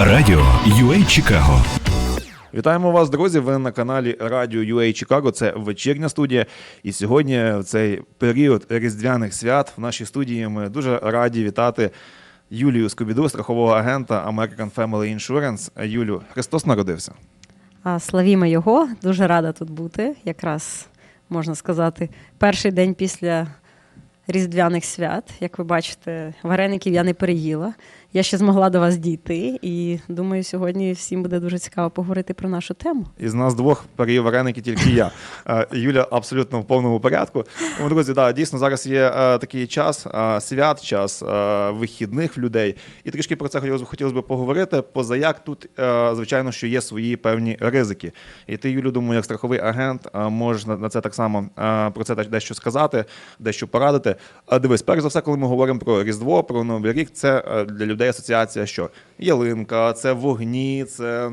Радіо UA Чикаго Вітаємо вас, друзі. Ви на каналі Радіо UA Чикаго. Це вечірня студія. І сьогодні, в цей період різдвяних свят, в нашій студії ми дуже раді вітати Юлію Скобіду, страхового агента American Family Insurance. Юлю, Христос народився. А, Славімо його, дуже рада тут бути. Якраз можна сказати, перший день після Різдвяних свят. Як ви бачите, вареників я не переїла. Я ще змогла до вас дійти, і думаю, сьогодні всім буде дуже цікаво поговорити про нашу тему. Із нас двох переїв вареники тільки я. Е, Юля абсолютно в повному порядку. Тому, друзі, да, дійсно зараз є е, такий час е, свят, час вихідних людей. І трішки про це хотілося б поговорити. Позаяк тут, звичайно, що є свої певні ризики. І ти, Юлю, думаю, як страховий агент, можеш на, це так само про це дещо сказати, дещо порадити. А дивись, перш за все, коли ми говоримо про Різдво, про Новий рік, це для людей асоціація, що ялинка, це вогні, це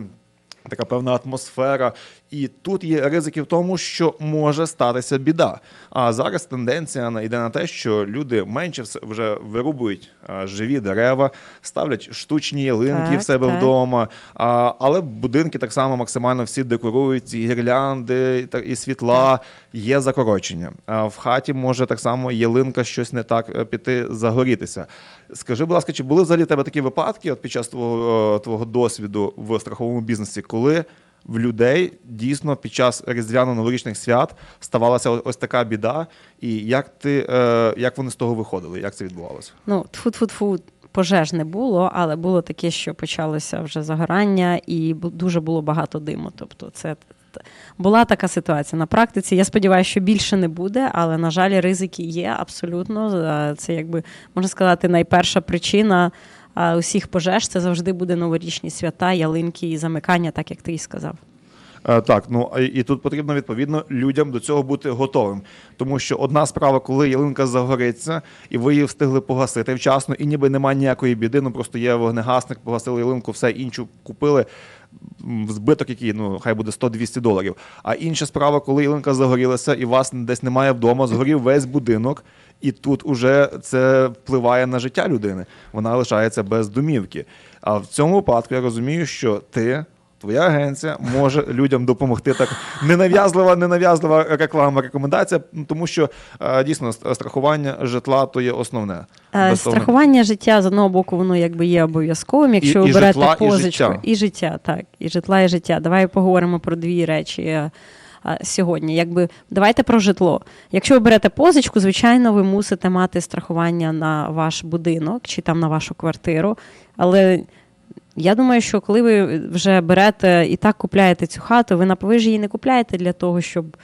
така певна атмосфера. І тут є ризики в тому, що може статися біда. А зараз тенденція йде на те, що люди менше все- вже вирубують живі дерева, ставлять штучні ялинки Так, в себе так. вдома. А, але будинки так само максимально всі декорують, гірлянди і та- і світла. Є закорочення. А в хаті може так само ялинка щось не так е, піти загорітися. Скажи, будь ласка, чи були взагалі в тебе такі випадки от під час твого, е, твого досвіду в страховому бізнесі, коли в людей дійсно під час різдвяно-новорічних свят ставалася ось така біда, і як ти е, як вони з того виходили? Як це відбувалося? Ну, тфу-тфу-тфу, пожеж не було, але було таке, що почалося вже загорання, і дуже було багато диму. Тобто, це була така ситуація. На практиці я сподіваюся, що більше не буде, але на жаль, ризики є абсолютно. Е, Це якби можна сказати, найперша причина. Усіх пожеж це завжди буде новорічні свята, ялинки і замикання, так як ти і сказав. Е, Так, ну і тут потрібно відповідно людям до цього бути готовим. Тому що одна справа, коли ялинка загориться, і ви її встигли погасити вчасно, і ніби немає ніякої біди, ну просто є вогнегасник, погасили ялинку, все іншу купили. Збиток, який ну хай буде 100-200 доларів. А інша справа, коли ялинка загорілася, і вас десь немає вдома, згорів весь будинок, і тут уже це впливає на життя людини. Вона лишається без домівки. А в цьому випадку я розумію, що ти Твоя агенція може людям допомогти так ненав'язлива, ненав'язлива реклама, рекомендація, тому що е, дійсно страхування житла то є основне. Е, Страхування життя з одного боку, воно якби є обов'язковим. Якщо ви берете житла, і позичку, життя. і життя, так, і житла, і життя. Давай поговоримо про дві речі. Сьогодні, якби давайте про житло. Якщо ви берете позичку, звичайно, ви мусите мати страхування на ваш будинок чи там на вашу квартиру. Але я думаю, що коли ви вже берете і так купляєте цю хату, ви на ви ж її не купляєте для того, щоб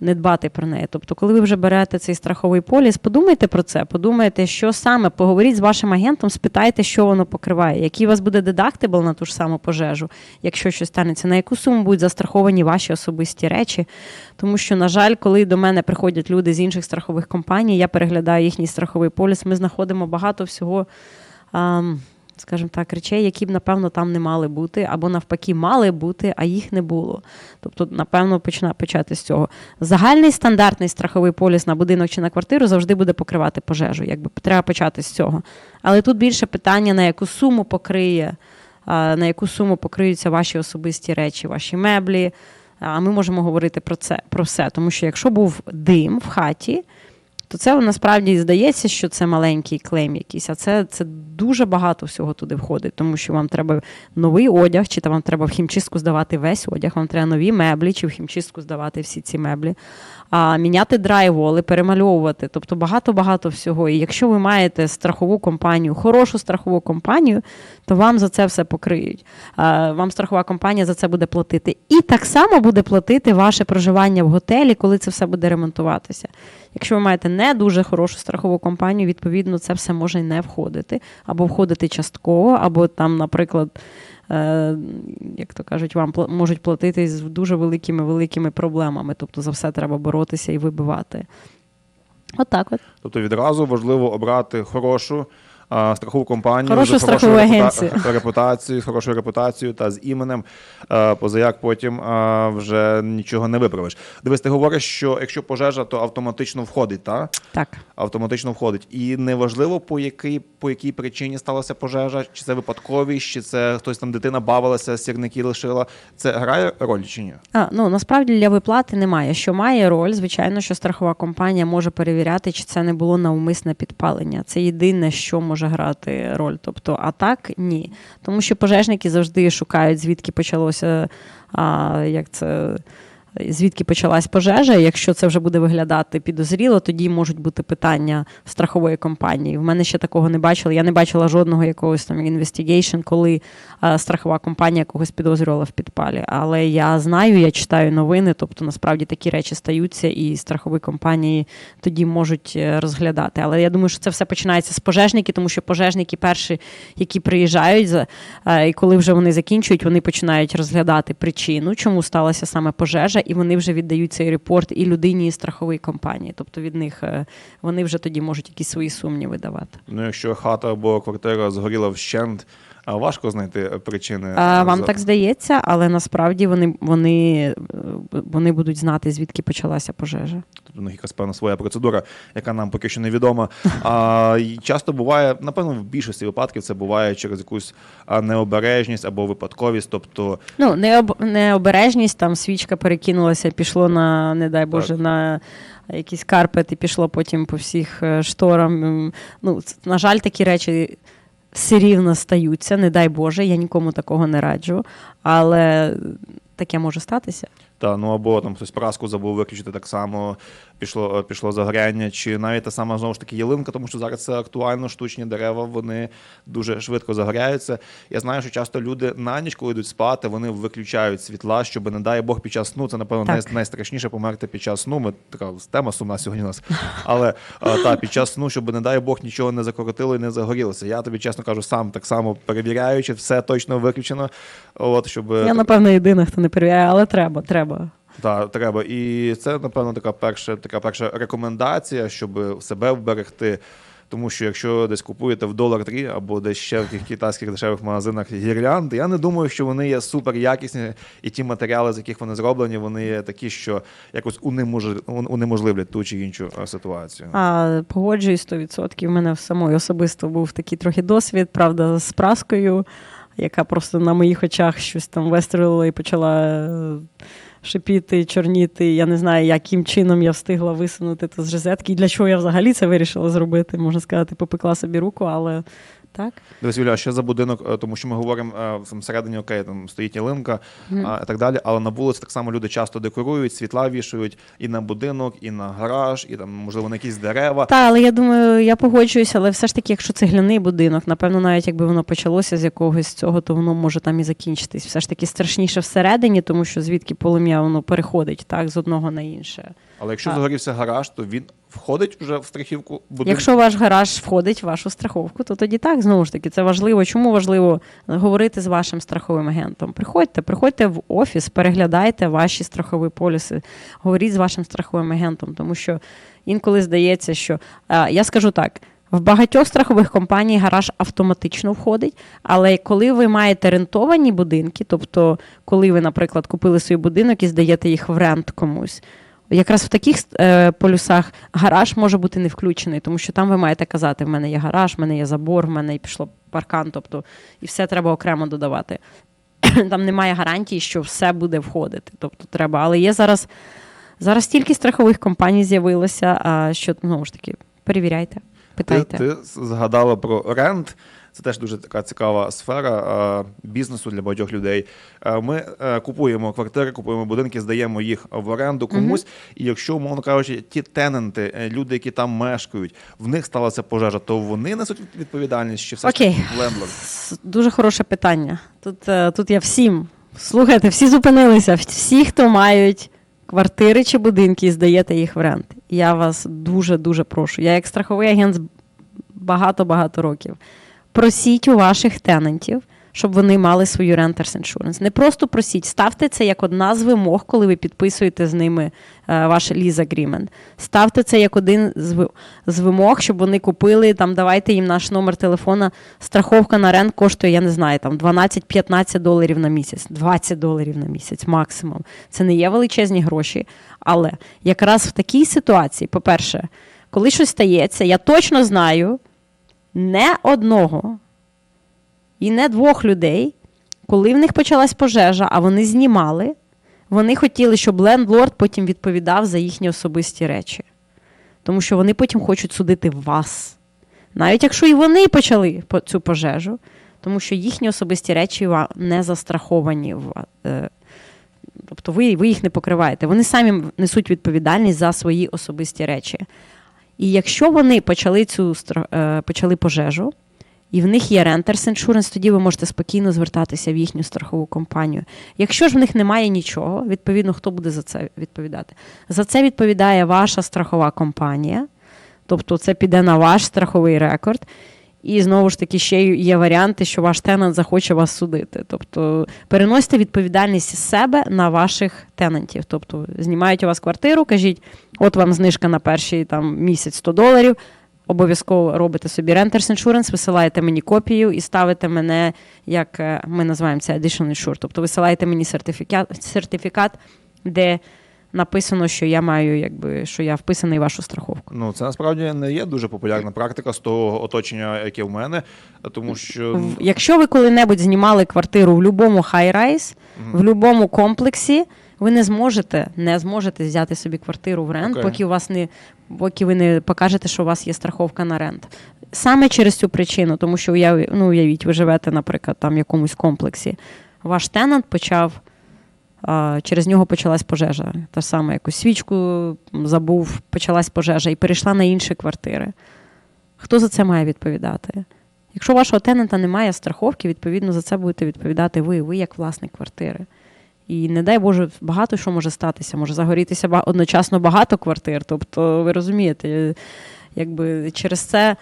не дбати про неї. Тобто, коли ви вже берете цей страховий поліс, подумайте про це, подумайте, що саме, поговоріть з вашим агентом, спитайте, що воно покриває, який у вас буде дедактибл на ту ж саму пожежу, якщо щось станеться, на яку суму будуть застраховані ваші особисті речі. Тому що, на жаль, коли до мене приходять люди з інших страхових компаній, я переглядаю їхній страховий поліс, ми знаходимо багато всього. ам, Скажімо так, речей, які б, напевно, там не мали бути, або навпаки, мали бути, а їх не було. Тобто, напевно, почина почати з цього. Загальний стандартний страховий поліс на будинок чи на квартиру завжди буде покривати пожежу. Якби треба почати з цього. Але тут більше питання, на яку суму покриє, на яку суму покриються ваші особисті речі, ваші меблі. А ми можемо говорити про це про все. Тому що якщо був дим в хаті, то це насправді здається, що це маленький клейм якийсь, а це, це дуже багато всього туди входить, тому що вам треба новий одяг, чи там вам треба в хімчистку здавати весь одяг, вам треба нові меблі, чи в хімчистку здавати всі ці меблі, а міняти драйволи, перемальовувати. Тобто багато-багато всього. І якщо ви маєте страхову компанію, хорошу страхову компанію, то вам за це все покриють. А, Вам страхова компанія за це буде платити. І так само буде платити ваше проживання в готелі, коли це все буде ремонтуватися. Якщо ви маєте не дуже хорошу страхову компанію, відповідно, це все може і не входити, або входити частково, або там, наприклад, е, як то кажуть, вам можуть платити з дуже великими великими проблемами. Тобто за все треба боротися і вибивати. Отак от. Тобто відразу важливо обрати хорошу а, страхову компанію Хорошу з хорошою репута- репутацією, з хорошою репутацією та з іменем, е, позаяк потім вже нічого не виправиш. Дивись, ти говориш, що якщо пожежа, то автоматично входить, так? Так. Автоматично входить. І неважливо, по якій, по якій причині сталася пожежа, чи це випадковість, чи це хтось там дитина бавилася, сірники лишила. Це грає роль чи ні? А, ну насправді для виплати немає. Що має роль, звичайно, що страхова компанія може перевіряти, чи це не було навмисне підпалення. Це єдине, що може грати роль. Тобто, а так ні. Тому що пожежники завжди шукають, звідки почалося, а, як це. Звідки почалась пожежа? Якщо це вже буде виглядати підозріло, тоді можуть бути питання страхової компанії. В мене ще такого не бачила. Я не бачила жодного якогось там інвестігейшн, коли а, страхова компанія когось підозрювала в підпалі. Але я знаю, я читаю новини, тобто насправді такі речі стаються, і страхові компанії тоді можуть е, розглядати. Але я думаю, що це все починається з пожежників, тому що пожежники перші, які приїжджають, е, і коли вже вони закінчують, вони починають розглядати причину, чому сталася саме пожежа, і вони вже віддають цей репорт і людині, і страховій компанії. Тобто від них е, вони вже тоді можуть якісь свої сумніви давати. Ну, якщо хата або квартира згоріла вщент, важко знайти е, причини. А, вам за- так здається, але насправді вони, вони, е, вони будуть знати, звідки почалася пожежа. Тобто у них якась певна своя процедура, яка нам поки що невідома. А часто буває, напевно, в більшості випадків це буває через якусь необережність або випадковість. Тобто, Ну, необ, необережність, там свічка перекинулася, пішло на, не дай Боже, Так. на якийсь карпет і пішло потім по всіх е, шторам. Ну, на жаль, такі речі все рівно стаються, не дай Боже, я нікому такого не раджу, але таке може статися. та ну або там хтось праску забув виключити так само, пішло, е, пішло загоряння, чи навіть та сама знову ж таки ялинка, тому що зараз це актуально, штучні дерева, вони дуже швидко загоряються. Я знаю, що часто люди на ніч, коли йдуть спати, вони виключають світла, щоб, не дай Бог, під час сну, це напевно Так. най, найстрашніше померти під час сну. Ми така тема сумна сьогодні у нас. Але е, та під час сну, щоб, не дай Бог, нічого не закоротило і не загорілося. Я тобі чесно кажу, сам так само перевіряю, чи все точно виключено. От щоб Я, напевно, єдина, хто не перевіряє, але треба, треба. так, треба. І це, напевно, така перша, така перша рекомендація, щоб себе вберегти. Тому що якщо десь купуєте в долар 3 або десь ще в китайських дешевих магазинах гірлянди, я не думаю, що вони є супер якісні, і ті матеріали, з яких вони зроблені, вони є такі, що якось унемож- унеможливлять ту чи іншу е, ситуацію. А, погоджуюсь 100%. У мене в самої особисто був такий трохи досвід, правда, з праскою, яка просто на моїх очах щось там вистрілила і почала е, шипіти, чорніти. Я не знаю, яким чином я встигла висунути це з розетки. І для чого я взагалі це вирішила зробити. Можна сказати, попекла собі руку, але так. Дивись, Юля, а що за будинок, Е, тому що ми говоримо е, там всередині, окей, там стоїть ялинка а, і так далі, але на вулиці так само люди часто декорують, світла вішають і на будинок, і на гараж, і там, можливо, на якісь дерева. Так, але я думаю, я погоджуюся, але все ж таки, якщо цегляний будинок, напевно, навіть якби воно почалося з якогось цього, то воно може там і закінчитись. Все ж таки страшніше всередині, тому що звідки полум'я воно переходить так, з одного на інше. Але якщо Так. загорівся гараж, то він входить вже в страхівку будинку. Якщо ваш гараж входить в вашу страховку, то тоді так, знову ж таки, це важливо. Чому важливо говорити з вашим страховим агентом? Приходьте, приходьте в офіс, переглядайте ваші страхові поліси, говоріть з вашим страховим агентом, тому що інколи здається, що а, я скажу так. В багатьох страхових компаній гараж автоматично входить, але коли ви маєте рентовані будинки, тобто коли ви, наприклад, купили свій будинок і здаєте їх в рент комусь, Якраз в таких е, полюсах гараж може бути не включений, тому що там ви маєте казати: в мене є гараж, в мене є забор, в мене і пішло паркан, тобто і все треба окремо додавати. Там немає гарантії, що все буде входити. Тобто треба. Але є зараз, зараз стільки страхових компаній з'явилося, а що знову ж таки, перевіряйте, Ти, питайте. ти згадала про рент. Це теж дуже така цікава сфера е, бізнесу для багатьох людей. Е, Ми е, купуємо квартири, купуємо будинки, здаємо їх в оренду комусь. І якщо, умовно кажучи, ті тенанти, е, люди, які там мешкають, в них сталася пожежа, то вони несуть відповідальність, чи все ж Окей. таки лендлорд? Дуже хороше питання. Тут, тут я всім. Слухайте, всі зупинилися. Всі, хто мають квартири чи будинки, і здаєте їх в рент. Я вас дуже дуже прошу. Я як страховий агент з багато-багато років. Просіть у ваших тенантів щоб вони мали свою Renters Insurance. Не просто просіть, ставте це як одна з вимог, коли ви підписуєте з ними е, ваш lease agreement. Ставте це як один з, вимог, щоб вони купили, там, давайте їм наш номер телефона. Страховка на рент коштує, я не знаю, там 12-15 доларів на місяць, 20 доларів на місяць максимум. Це не є величезні гроші. Але якраз в такій ситуації, по-перше, коли щось стається, я точно знаю не одного і не двох людей, коли в них почалась пожежа, а вони знімали, вони хотіли, щоб лендлорд потім відповідав за їхні особисті речі. Тому що вони потім хочуть судити вас. Навіть якщо і вони почали цю пожежу, тому що їхні особисті речі не застраховані. е, Тобто ви, ви їх не покриваєте. Вони самі несуть відповідальність за свої особисті речі. І якщо вони почали цю е, почали пожежу, і в них є Renters Insurance, тоді ви можете спокійно звертатися в їхню страхову компанію. Якщо ж в них немає нічого, відповідно, хто буде за це відповідати? За це відповідає ваша страхова компанія, тобто це піде на ваш страховий рекорд. І знову ж таки, ще є варіанти, що ваш тенант захоче вас судити. Тобто переносите відповідальність з себе на ваших тенантів. Тобто знімають у вас квартиру, кажіть, от вам знижка на перший там, місяць 100 доларів. Обов'язково робите собі Renters Insurance, висилаєте мені копію і ставите мене, як е, ми називаємо це Additional Insure. Тобто висилаєте мені сертифікат, сертифікат, де написано, що я маю, якби, що я вписаний в вашу страховку. Ну, це насправді не є дуже популярна практика з того оточення, яке в мене, тому що Якщо ви коли-небудь знімали квартиру в будь-якому хай-райз, в будь-якому комплексі, ви не зможете, не зможете взяти собі квартиру в рент, Окей. поки у вас не поки ви не покажете, що у вас є страховка на рент. Саме через цю причину, тому що уяв- ну, уявіть, ви живете, наприклад, там в якомусь комплексі. Ваш тенант почав. Через нього почалась пожежа. Та саме якусь свічку забув, почалась пожежа і перейшла на інші квартири. Хто за це має відповідати? Якщо вашого тенанта немає страховки, відповідно за це будете відповідати ви, ви як власник квартири. І не дай Боже, багато що може статися. Може загорітися одночасно багато квартир. Тобто, ви розумієте, е, якби через це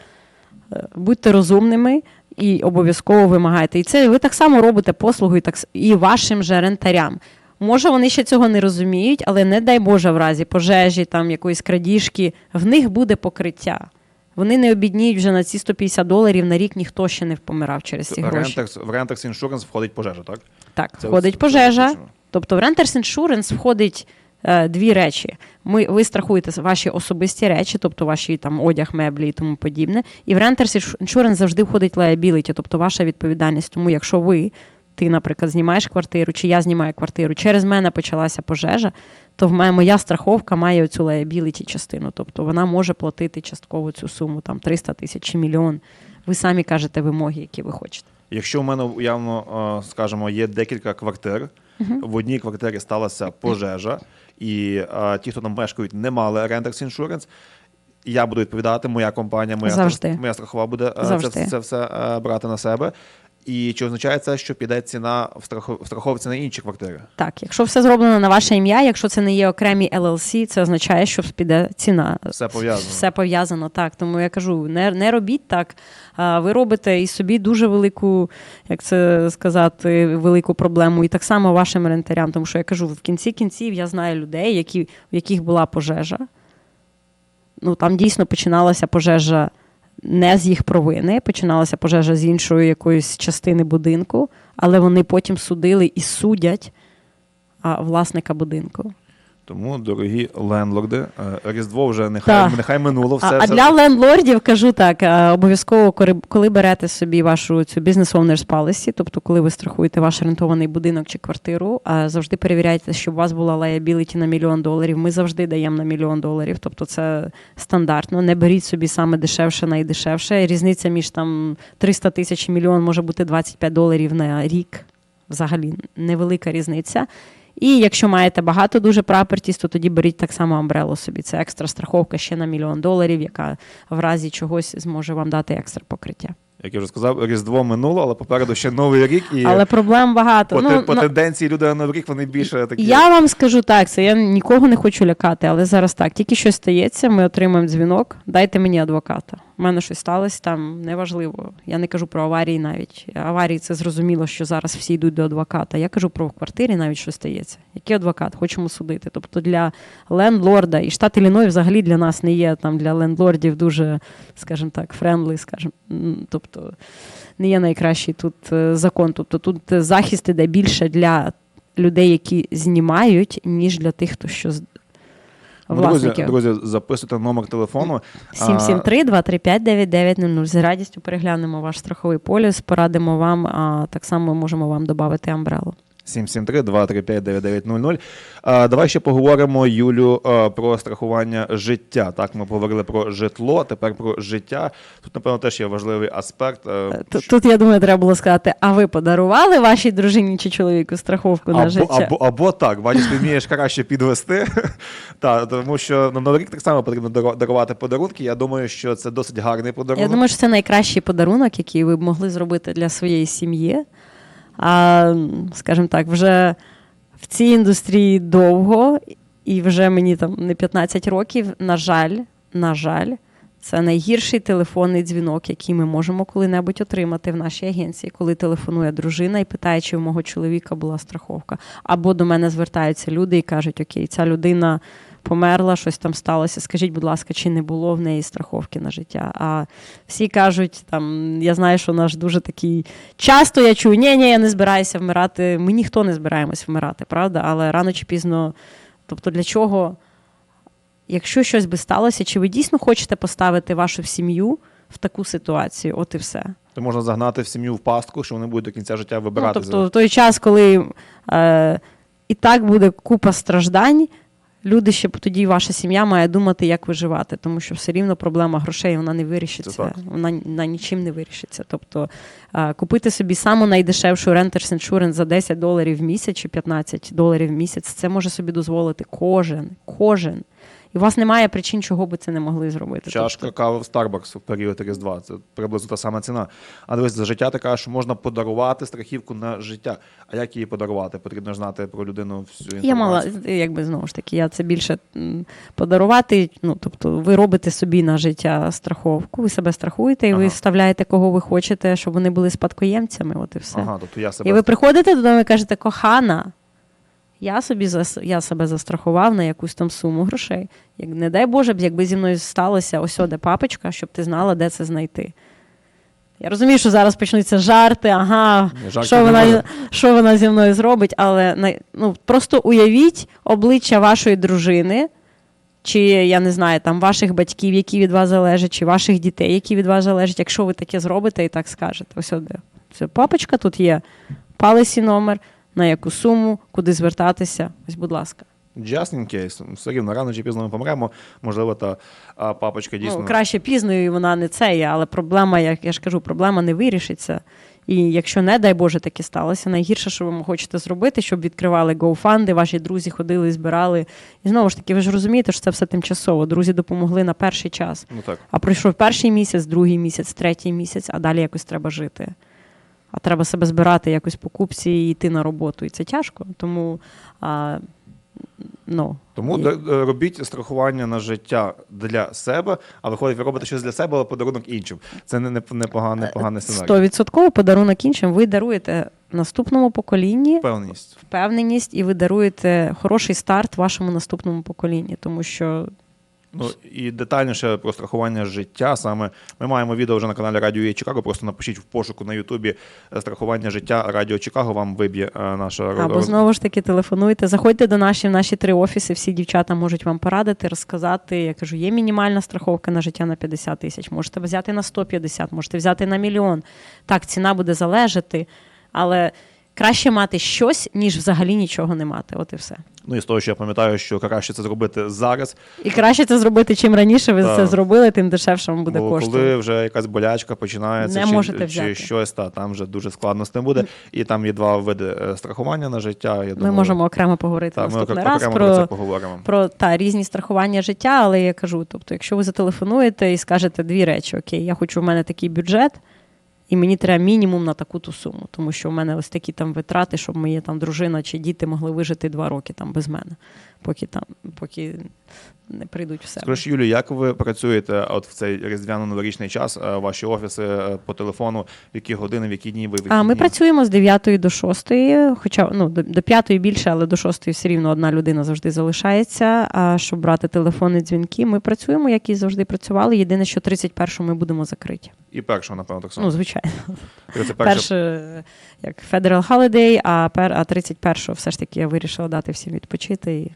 е, будьте розумними і обов'язково вимагайте. І це ви так само робите послугу і, так, і вашим же рентарям. Може, вони ще цього не розуміють, але не дай Боже, в разі пожежі, там якоїсь крадіжки, в них буде покриття. Вони не обідніють вже на ці 150 доларів на рік ніхто ще не помирав через ці гроші. В Renters Insurance входить пожежа, так? Так, Це входить пожежа. це. Тобто в Renters Insurance входить е, дві речі. Ми, ви страхуєте ваші особисті речі, тобто ваші там одяг, меблі і тому подібне. І в Renters Insurance завжди входить liability, тобто ваша відповідальність. Тому якщо ви, ти, наприклад, знімаєш квартиру, чи я знімаю квартиру, через мене почалася пожежа, то в мене моя страховка має цю liability частину. Тобто вона може платити частково цю суму, там 300 тисяч чи мільйон. Ви самі кажете вимоги, які ви хочете. Якщо в мене уявно, е, скажімо, є декілька квартир, в одній квартирі сталася пожежа, і е, ті, хто там мешкають, не мали Renters Insurance, я буду відповідати, моя компанія, моя, Завжди. моя страхова буде е, це, це все брати на себе. І чи означає це, що піде ціна в страхов- страховці на інші квартири? Так, якщо все зроблено на ваше ім'я, якщо це не є окремі LLC, це означає, що піде ціна. Все пов'язано. Все пов'язано, так. Тому я кажу, не, не робіть так. А, Ви робите і собі дуже велику, як це сказати, велику проблему, і так само вашим рентарям. Тому що я кажу, в кінці кінців я знаю людей, які, в яких була пожежа. Ну, там дійсно починалася пожежа не з їх провини, починалася пожежа з іншої якоїсь частини будинку, але вони потім судили і судять а, власника будинку. Тому, дорогі лендлорди, е, Різдво вже нехай, Так. нехай минуло. Все, а, а для лендлордів кажу так: е, обов'язково, коли, коли берете собі вашу цю business owners policy, тобто коли ви страхуєте ваш рентований будинок чи квартиру, завжди перевіряйте, щоб у вас була liability на мільйон доларів. Ми завжди даємо на мільйон доларів, тобто це стандартно. Не беріть собі саме дешевше, найдешевше. Різниця між там 300 тисяч і мільйон може бути 25 доларів на рік. Взагалі невелика різниця. І якщо маєте багато дуже прапертіс, то тоді беріть так само амбрелу собі. Це екстра страховка ще на мільйон доларів, яка в разі чогось зможе вам дати екстра покриття. Як я вже сказав, Різдво минуло, але попереду ще новий рік. І Але проблем багато. по, Ну, по на- тенденції люди на новий рік вони більше такі. Я вам скажу так, це я нікого не хочу лякати, але зараз так, тільки щось стається, ми отримаємо дзвінок, дайте мені адвоката. У мене щось сталося там, неважливо. Я не кажу про аварії навіть. Аварії це зрозуміло, що зараз всі йдуть до адвоката. Я кажу про в квартирі навіть що стається. Який адвокат? Хочемо судити. Тобто для лендлорда, і штат Ілліной взагалі для нас не є там для лендлордів дуже, скажімо так, френдли, скажімо. Тобто не є найкращий тут е, закон. Тобто тут е, захист іде більше для людей, які знімають, ніж для тих, хто що Друзі, друзі, записуйте номер телефону. 773-235-9900. З радістю переглянемо ваш страховий поліс, порадимо вам, а так само можемо вам додати амбрелу. 773-235-9900. А, Давай ще поговоримо, Юлю, про страхування життя. Так, ми поговорили про житло, тепер про життя. Тут, напевно, теж є важливий аспект. е, Тут, тут, я думаю, треба було сказати: а ви подарували вашій дружині чи чоловіку страховку на Або, життя? або, або так, бачиш, ти вмієш краще підвести. та, тому що на Новий рік так само потрібно дарувати подарунки. Я думаю, що це досить гарний подарунок. Я думаю, що це найкращий подарунок, який ви б могли зробити для своєї сім'ї. А, скажімо так, вже в цій індустрії довго, і вже мені там не 15 років. На жаль, на жаль, це найгірший телефонний дзвінок, який ми можемо коли-небудь отримати в нашій агенції, коли телефонує дружина і питає, чи у мого чоловіка була страховка. Або до мене звертаються люди і кажуть: Окей, ця людина померла, щось там сталося. Скажіть, будь ласка, чи не було в неї страховки на життя? А всі кажуть, там я знаю, що наш дуже такий часто я чую, ні, ні, я не збираюся вмирати. Ми ніхто не збираємось вмирати, правда? Але рано чи пізно, тобто для чого, якщо щось би сталося, чи ви дійсно хочете поставити вашу сім'ю в таку ситуацію? От і все. То можна загнати в сім'ю в пастку, що вони будуть до кінця життя Ну, вибирати. тобто, в той час, коли е, і так буде купа страждань, люди ще тоді ваша сім'я має думати, як виживати, тому що все рівно проблема грошей вона не вирішиться, вона, вона нічим не вирішиться. Тобто купити собі саму найдешевшу Renters Insurance за 10 доларів в місяць чи 15 доларів в місяць, це може собі дозволити кожен, кожен. І у вас немає причин, чого би це не могли зробити. Чашка Тобто, кави в Starbucks в період Різдва. Це приблизно та сама ціна. А дивись, за життя така, що можна подарувати страхівку на життя. А як її подарувати? Потрібно ж знати про людину всю інформацію. Я мала, якби знову ж таки, я це більше подарувати. Ну, тобто, ви робите собі на життя страховку, ви себе страхуєте, і ви вставляєте, кого ви хочете, щоб вони були спадкоємцями. От і все. Ага, тобто я себе І ви приходите додому і кажете, кохана, я собі я себе застрахував на якусь там суму грошей. Як не дай Боже, б, якби зі мною сталося ось де папочка, щоб ти знала, де це знайти. Я розумію, що зараз почнуться жарти, ага, що вона, що вона зі мною зробить, але ну, просто уявіть обличчя вашої дружини, чи я не знаю, там ваших батьків, які від вас залежать, чи ваших дітей, які від вас залежать, якщо ви таке зробите і так скажете. Ось де. Це папочка, тут є палесі номер, на яку суму, куди звертатися. Ось, будь ласка. Just in case. Все рівно, рано чи пізно ми помремо. Можливо, та а, папочка дійсно. Ну, краще пізно, і вона не це є, але проблема, як я ж кажу, проблема не вирішиться. І якщо, не дай Боже, таке сталося, найгірше, що ви хочете зробити, щоб відкривали GoFund, ваші друзі ходили і збирали. І знову ж таки, ви ж розумієте, що це все тимчасово. Друзі допомогли на перший час. Ну так. А пройшов перший місяць, другий місяць, третій місяць, а далі якось треба жити. А треба себе збирати якось по купці і йти на роботу. І це тяжко. Тому а, ну, Тому І- д- робіть страхування на життя для себе, а виходить, ви робите щось для себе, але подарунок іншим. Це не, не, не поганий, поганий сценарій. Стовідсотково подарунок іншим. Ви даруєте наступному поколінні Впевненість. впевненість, і ви даруєте хороший старт вашому наступному поколінні, тому що Ну і детальніше про страхування життя. Саме ми маємо відео вже на каналі Радіо Є Чикаго. Просто напишіть в пошуку на Ютубі е, страхування життя Радіо Чикаго. Вам виб'є е, наша або роз- знову ж таки телефонуйте, заходьте до наші в наші три офіси. Всі дівчата можуть вам порадити, розказати. Я кажу, є мінімальна страховка на життя на 50 тисяч. Можете взяти на 150, можете взяти на мільйон. Так, ціна буде залежати, але краще мати щось, ніж взагалі нічого не мати. От і все. Ну і з того, що я пам'ятаю, що краще це зробити зараз. І краще це зробити чим раніше ви Так. це зробили, тим дешевше вам буде бо коштувати. коли вже якась болячка починається, Не чи, можете чи щось, та там вже дуже складно з тим буде. І там є два види е, страхування на життя. Я Ми думаю, можемо окремо поговорити та, ми наступний окремо раз про це поговоримо. про та, різні страхування життя, але я кажу: тобто, якщо ви зателефонуєте і скажете дві речі: Окей, я хочу, в мене такий бюджет, і мені треба мінімум на таку ту суму, тому що в мене ось такі там витрати, щоб моя там дружина чи діти могли вижити два роки там без мене, поки там, поки не прийдуть в себе. Скажи, Юлі, як ви працюєте от в цей різдвяно-новорічний час? е, Ваші офіси е, по телефону, в які години, в які дні ви А ми працюємо з 9 до 6, хоча ну, до, до 5 більше, але до 6 все рівно одна людина завжди залишається. А щоб брати телефонні дзвінки, ми працюємо, як і завжди працювали. Єдине, що 31 ми будемо закриті. І першого, напевно, так само. Ну, звичайно. 31 Перше, як Federal Holiday, а, пер, а 31 все ж таки я вирішила дати всім відпочити. І...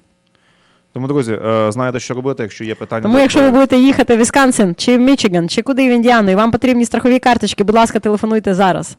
Тому, друзі, е, знаєте, що робити, якщо є питання. Тому, якщо ви будете їхати в Вісконсин, чи в Мічиган, чи куди в Індіану, і вам потрібні страхові карточки, будь ласка, телефонуйте зараз,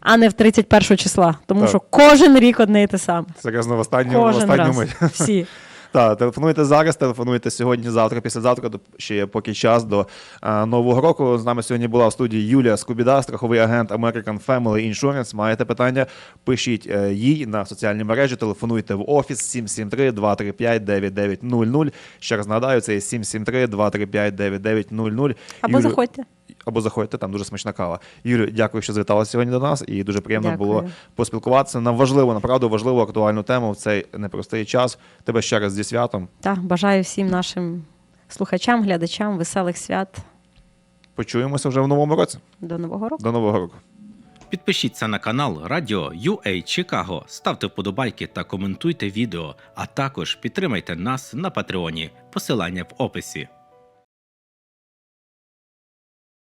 а не в 31 числа. Тому Так. що кожен рік одне і те саме. Серйозно, в останню, в останню раз. мить. Всі. Так, телефонуйте зараз, телефонуйте сьогодні, завтра, післязавтра, ще є поки час до е, нового року. З нами сьогодні була в студії Юлія Скубіда, страховий агент American Family Insurance. Маєте питання? Пишіть е, їй на соціальні мережі, телефонуйте в офіс 773 235 9900. Ще раз нагадаю, це є 773 235 9900. Або Юлю- заходьте. Або заходьте, там дуже смачна кава. Юлю, дякую, що завітала сьогодні до нас, і дуже приємно Дякую. було поспілкуватися на важливу, направду важливу актуальну тему в цей непростий час. Тебе ще раз зі святом. Так, бажаю всім нашим слухачам, глядачам веселих свят Почуємося вже в новому році. до Нового року. До нового року. Підпишіться на канал Радіо UA Чикаго, ставте вподобайки та коментуйте відео, а також підтримайте нас на Патреоні. Посилання в описі.